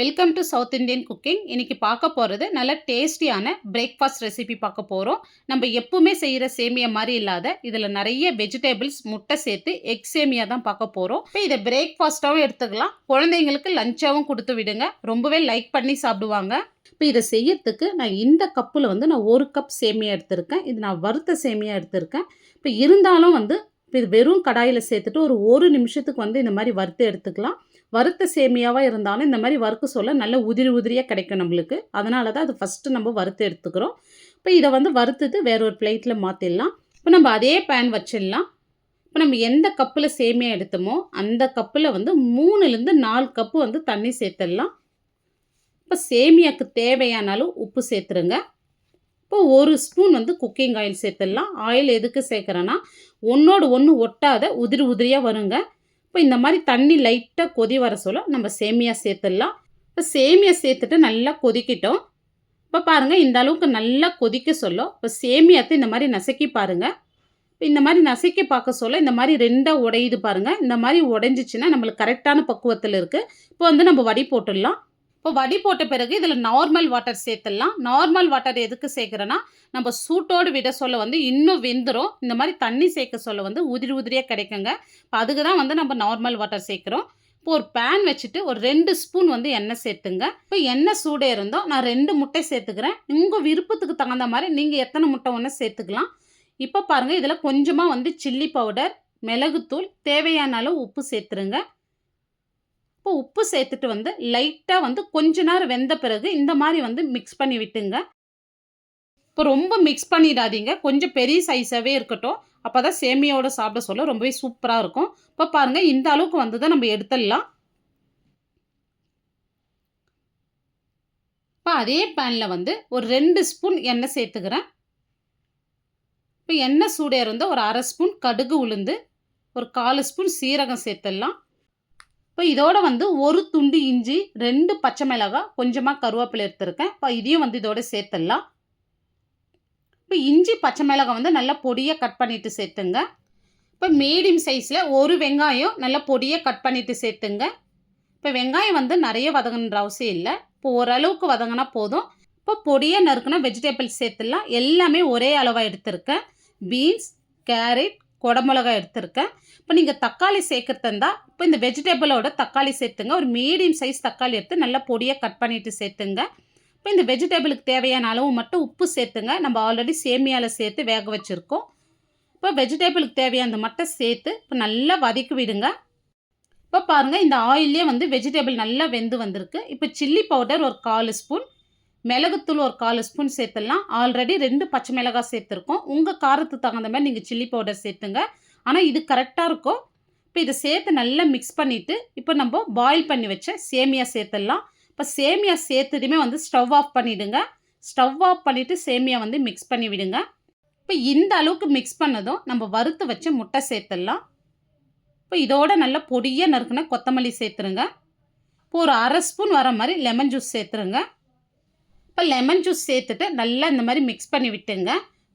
Welcome to South Indian cooking இன்றைக்கி பார்க்க போகிறது நல்ல டேஸ்டியான பிரேக்ஃபாஸ்ட் ரெசிபி பார்க்க போகிறோம் நம்ம எப்பவுமே செய்கிற சேமியா மாதிரி இல்லாத இதில் நிறைய வெஜிடபிள்ஸ் முட்டை சேர்த்து எக் சேமியா தான் பார்க்க போகிறோம் இப்போ இதை பிரேக்ஃபாஸ்ட்டாகவும் எடுத்துக்கலாம். குழந்தைங்களுக்கு லஞ்சாகவும் கொடுத்து விடுங்க. ரொம்பவே லைக் பண்ணி சாப்பிடுவாங்க. இப்போ இதை செய்யறதுக்கு நான் இந்த கப்பில் வந்து நான் ஒரு கப் சேமியா எடுத்திருக்கேன். இது நான் வறுத்த சேமியா எடுத்திருக்கேன். இப்போ இருந்தாலும் வந்து இப்போ இது வெறும் கடாயில் சேர்த்துட்டு ஒரு ஒரு நிமிஷத்துக்கு வந்து இந்த மாதிரி வறுத்து எடுத்துக்கலாம். வறுத்த சேமியாவாக இருந்தாலும் இந்த மாதிரி வறுக்க சொல்ல நல்ல உதிரி உதிரியாக கிடைக்கும் நம்மளுக்கு. அதனால தான் அது ஃபஸ்ட்டு நம்ம வறுத்து எடுத்துக்கிறோம். இப்போ இதை வந்து வறுத்துட்டு வேற ஒரு பிளேட்டில் மாற்றிடலாம் இப்போ நம்ம அதே பேன் வச்சிடலாம். இப்போ நம்ம எந்த கப்பில் சேமியா எடுத்தோமோ அந்த கப்பில் வந்து மூணுலேருந்து நாலு கப்பு வந்து தண்ணி சேர்த்துடலாம். இப்போ சேமியாக்கு தேவையானாலும் உப்பு சேர்த்துருங்க. இப்போ ஒரு ஸ்பூன் வந்து குக்கிங் ஆயில் சேர்த்துடலாம். ஆயில் எதுக்கு சேர்க்குறேன்னா ஒன்றோடு ஒன்று ஒட்டாத உதிரி உதிரியாக வருங்க. இப்போ இந்த மாதிரி தண்ணி லைட்டாக கொதி வர சொல்ல நம்ம சேமியா சேர்த்துடலாம். இப்போ சேமியா சேர்த்துட்டு நல்லா கொதிக்கிட்டோம். இப்போ பாருங்கள் இந்த அளவுக்கு நல்லா கொதிக்க சொல்ல இப்போ சேமியாத்தை இந்த மாதிரி நசுக்கி பாருங்கள் இப்போ இந்த மாதிரி நசைக்க பார்க்க சொல்ல இந்த மாதிரி ரெண்டாக உடையுது பாருங்கள் இந்த மாதிரி உடைஞ்சிச்சின்னா நம்மளுக்கு கரெக்டான பக்குவத்தில் இருக்குது இப்போ வந்து நம்ம வடி போட்டுடலாம். இப்போ வடி போட்ட பிறகு இதில் நார்மல் வாட்டர் சேர்த்துடலாம். நார்மல் வாட்டர் எதுக்கு சேர்க்குறேன்னா நம்ம சூட்டோடு விட சொல்ல வந்து இன்னும் வெந்துடும் இந்த மாதிரி தண்ணி சேர்க்க சொல்ல வந்து உதிரி உதிரியாக கிடைக்குங்க. இப்போ அதுக்கு தான் வந்து நம்ம நார்மல் வாட்டர் சேர்க்குறோம். இப்போ ஒரு பேன் வச்சுட்டு ஒரு ரெண்டு ஸ்பூன் வந்து எண்ணெய் சேர்த்துங்க. இப்போ எண்ணெய் சூடே இருந்தோம். நான் ரெண்டு முட்டை சேர்த்துக்கிறேன். உங்கள் விருப்பத்துக்கு தகுந்த மாதிரி நீங்கள் எத்தனை முட்டை ஒன்று சேர்த்துக்கலாம். இப்போ பாருங்கள் இதில் கொஞ்சமாக வந்து சில்லி பவுடர் மிளகுத்தூள் தேவையான அளவு உப்பு சேர்த்துருங்க. இப்போ உப்பு சேர்த்துட்டு வந்து லைட்டாக வந்து கொஞ்ச நேரம் வெந்த பிறகு இந்த மாதிரி வந்து மிக்ஸ் பண்ணி விட்டுங்க. இப்போ ரொம்ப மிக்ஸ் பண்ணிடாதீங்க. கொஞ்சம் பெரிய சைஸாகவே இருக்கட்டும். அப்போ தான் சேமியாவோட சாப்பிட சொல்ல ரொம்பவே சூப்பராக இருக்கும். இப்போ பாருங்கள் இந்த அளவுக்கு வந்து தான் நம்ம எடுத்துடலாம். இப்போ அதே பேனில் வந்து ஒரு ரெண்டு ஸ்பூன் எண்ணெய் சேர்த்துக்கிறேன். இப்போ எண்ணெய் சூடே இருந்தால் ஒரு அரை ஸ்பூன் கடுகு உளுந்து ஒரு காலு ஸ்பூன் சீரகம் சேர்த்துடலாம். இப்போ இதோட வந்து ஒரு துண்டு இஞ்சி ரெண்டு பச்சை மிளகாய் கொஞ்சமாக கருவேப்பிலை எடுத்துருக்கேன். இப்போ இதையும் வந்து இதோட சேர்த்துடலாம். இப்போ இஞ்சி பச்சை மிளகாய் வந்து நல்லா பொடியாக கட் பண்ணிவிட்டு சேர்த்துங்க. இப்போ மீடியம் சைஸில் ஒரு வெங்காயம் நல்லா பொடியாக கட் பண்ணிவிட்டு சேர்த்துங்க. இப்போ வெங்காயம் வந்து நிறைய வதங்கணுன்ற அவசியம் இல்லை. இப்போ ஓரளவுக்கு வதங்கினா போதும். இப்போ பொடியாக நறுக்குனா வெஜிடபிள்ஸ் சேர்த்துடலாம். எல்லாமே ஒரே அளவாக எடுத்திருக்கேன். பீன்ஸ் கேரட் குடமிளகாய் எடுத்திருக்கேன். இப்போ நீங்கள் தக்காளி சேர்க்குறதா இப்போ இந்த வெஜிடபிளோட தக்காளி சேர்த்துங்க. ஒரு மீடியம் சைஸ் தக்காளி எடுத்து நல்லா பொடியாக கட் பண்ணிவிட்டு சேர்த்துங்க. இப்போ இந்த வெஜிடபிளுக்கு தேவையான அளவு மட்டும் உப்பு சேர்த்துங்க. நம்ம ஆல்ரெடி சேமியாவில் சேர்த்து வேக வச்சுருக்கோம். இப்போ வெஜிடபிளுக்கு தேவையான மட்டும் சேர்த்து இப்போ நல்லா வதக்கி விடுங்க. இப்போ பாருங்கள் இந்த ஆயிலே வந்து வெஜிடபிள் நல்லா வெந்து வந்திருக்கு. இப்போ சில்லி பவுடர் ஒரு கால் ஸ்பூன் மிளகுத்தூள் ஒரு கால் ஸ்பூன் சேர்த்துடலாம். ஆல்ரெடி ரெண்டு பச்சை மிளகாய் சேர்த்துருக்கோம். உங்கள் காரத்துக்கு தகுந்த மாதிரி நீங்கள் சில்லி பவுடர் சேர்த்துங்க. ஆனால் இது கரெக்டாக இருக்கும். இப்போ இதை சேர்த்து நல்லா மிக்ஸ் பண்ணிவிட்டு இப்போ நம்ம பாயில் பண்ணி வச்ச சேமியா சேர்த்துடலாம். இப்போ சேமியா சேர்த்துட்டுமே வந்து ஸ்டவ் ஆஃப் பண்ணிவிடுங்க ஸ்டவ் ஆஃப் பண்ணிவிட்டு சேமியா வந்து மிக்ஸ் பண்ணி விடுங்க. இப்போ இந்த அளவுக்கு மிக்ஸ் பண்ணதும் நம்ம வறுத்து வச்ச முட்டை சேர்த்துடலாம். இப்போ இதோட நல்லா பொடியாக நறுக்குன கொத்தமல்லி சேர்த்துருங்க. இப்போ ஒரு அரை ஸ்பூன் வர மாதிரி லெமன் ஜூஸ் சேர்த்துருங்க. இப்போ லெமன் ஜூஸ் சேர்த்துட்டு நல்லா இந்த மாதிரி மிக்ஸ் பண்ணி விட்டுங்க.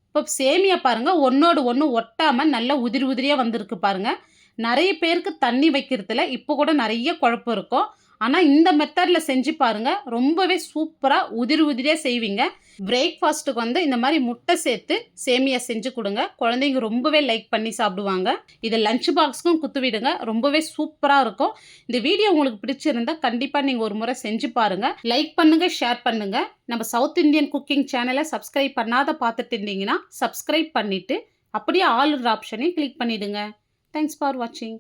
இப்போ சேமியா பாருங்கள் ஒன்றோடு ஒன்று ஒட்டாமல் நல்லா உதிரி உதிரியாக வந்திருக்கு பாருங்கள் நிறைய பேருக்கு தண்ணி வைக்கிறதுல இப்போ கூட நிறைய குழப்பம் இருக்கும். ஆனால் இந்த மெத்தடில் செஞ்சு பாருங்கள் ரொம்பவே சூப்பராக உதிரி உதிரியாக செய்வீங்க. பிரேக்ஃபாஸ்ட்டுக்கு வந்து இந்த மாதிரி முட்டை சேர்த்து சேமியா செஞ்சு கொடுங்க. குழந்தைங்க ரொம்பவே லைக் பண்ணி சாப்பிடுவாங்க. இதை லஞ்ச் பாக்ஸ்க்கும் குத்து விடுங்க. ரொம்பவே சூப்பராக இருக்கும். இந்த வீடியோ உங்களுக்கு பிடிச்சிருந்தா கண்டிப்பாக நீங்கள் ஒரு முறை செஞ்சு பாருங்கள் லைக் பண்ணுங்கள் ஷேர் பண்ணுங்கள் நம்ம சவுத் இந்தியன் குக்கிங் சேனலை சப்ஸ்கிரைப் பண்ணாத பார்த்துட்டு இருந்தீங்கன்னா சப்ஸ்கிரைப் பண்ணிவிட்டு அப்படியே ஆல் ஆப்ஷனையும் கிளிக் பண்ணிவிடுங்க தேங்க்ஸ் ஃபார் வாட்சிங்